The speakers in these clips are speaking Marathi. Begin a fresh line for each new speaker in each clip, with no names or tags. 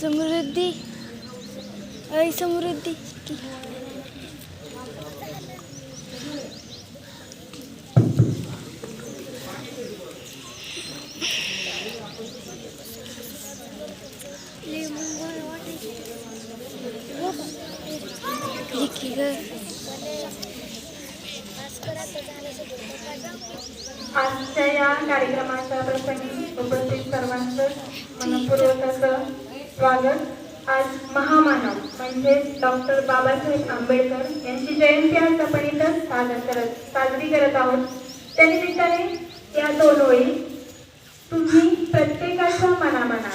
समृद्धी अय समृद्धी लिखी ग
आजच्या या कार्यक्रमाच्या प्रसंगी उपस्थित सर्वांचं मनपूर्वक असं स्वागत आज महामानव म्हणजेच डॉक्टर बाबासाहेब आंबेडकर यांची जयंती आज आपण इथं साजर करत साजरी करत आहोत. त्यानिमित्ताने या दोन ओळी तुम्ही प्रत्येकाच्या मनामना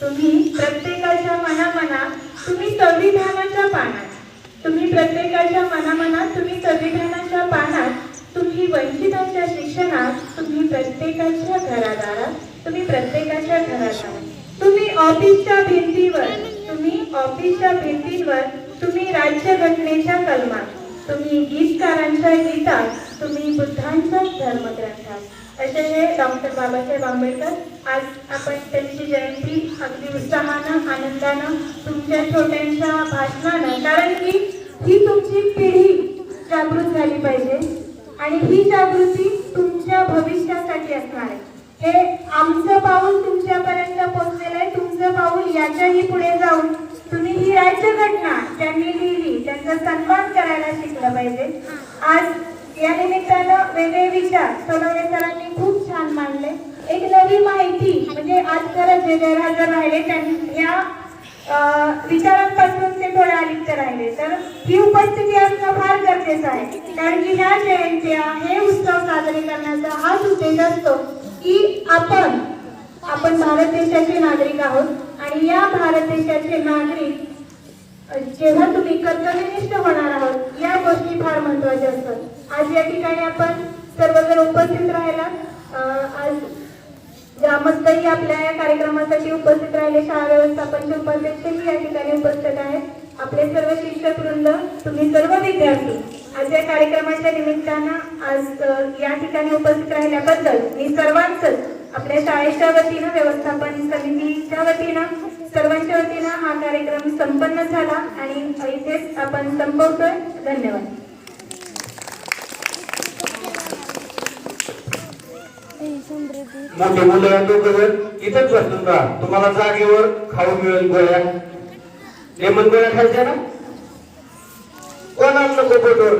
तुम्ही प्रत्येकाच्या मनामना तुम्ही संविधानाच्या पानात तुम्ही प्रत्येकाच्या मनामना तुम्ही संविधानाच्या पानात तुम्ही वंचितांच्या शिक्षणात तुम्ही प्रत्येकाच्या घरादारात तुम्ही प्रत्येकाच्या घरात तुम्ही ऑफिसच्या भिंतीवर तुम्ही ऑफिसच्या भिंतींवर तुम्ही राज्यघटनेच्या कलमात तुम्ही गीतकारांच्या गीतात तुम्ही बुद्धांच्या धर्मग्रंथात. असे हे डॉक्टर बाबासाहेब आंबेडकर. आज आपण त्यांची जयंती अगदी उत्साहानं आनंदानं तुमच्या छोट्यांच्या भाषणानं कारण की ही तुमची पिढी जागृत झाली पाहिजे आणि ही जागृती तुमच्या भविष्यासाठी असणार आहे. हे आमचं पाऊल तुमच्यापर्यंत पोहोचलेलं आहे. तुमचं पाऊल याच्याही पुढे जाऊन तुम्ही ही राज्यघटना ज्यांनी लिहिली त्यांचा सन्मान करायला शिकलं पाहिजे. आज या निमित्तानं वेगळे विचार सोनवणे सरांनी खूप छान मांडले. एक नवी माहिती म्हणजे आज खरंच जे गैरहजर राहिले त्यांनी या विचारांपासून ते थोडे अलिप्त राहिले. तर ही उपस्थिती असणं फार गरजेचं आहे. कारण की ह्या जयंत्या हे उत्सव साजरे करण्याचा हाच उद्देश असतो. की आपण आपण भारत देशाचे नागरिक आहोत आणि या भारत देशाचे नागरिक जेव्हा तुम्ही कर्तव्यनिष्ठ होणार आहोत या गोष्टी फार महत्त्वाच्या असतात. आज या ठिकाणी आपण सर्वजण उपस्थित राहिला आज ग्रामस्थही आपल्या या कार्यक्रमासाठी उपस्थित राहिले. शाळा व्यवस्थापनचे उपाध्यक्षही या ठिकाणी उपस्थित आहेत. आपले सर्व शिक्षक वृंद तुम्ही सर्व विद्यार्थी आज या कार्यक्रमाच्या निमित्तानं आज या ठिकाणी उपस्थित राहिल्याबद्दल मी सर्वांचंच आपल्या शाळेच्या वतीनं व्यवस्थापन समितीच्या वतीनं सर्वांच्या वतीनं हा कार्यक्रम संपन्न झाला आणि इथेच आपण संपवतोय. धन्यवाद.
मोठे मुलं दोघं इथंच बसून राहा तुम्हाला जागेवर खाऊ मिळेल गोळ्या. लेमन गोळ्या खायच्या ना? कोणाला नको पोटवर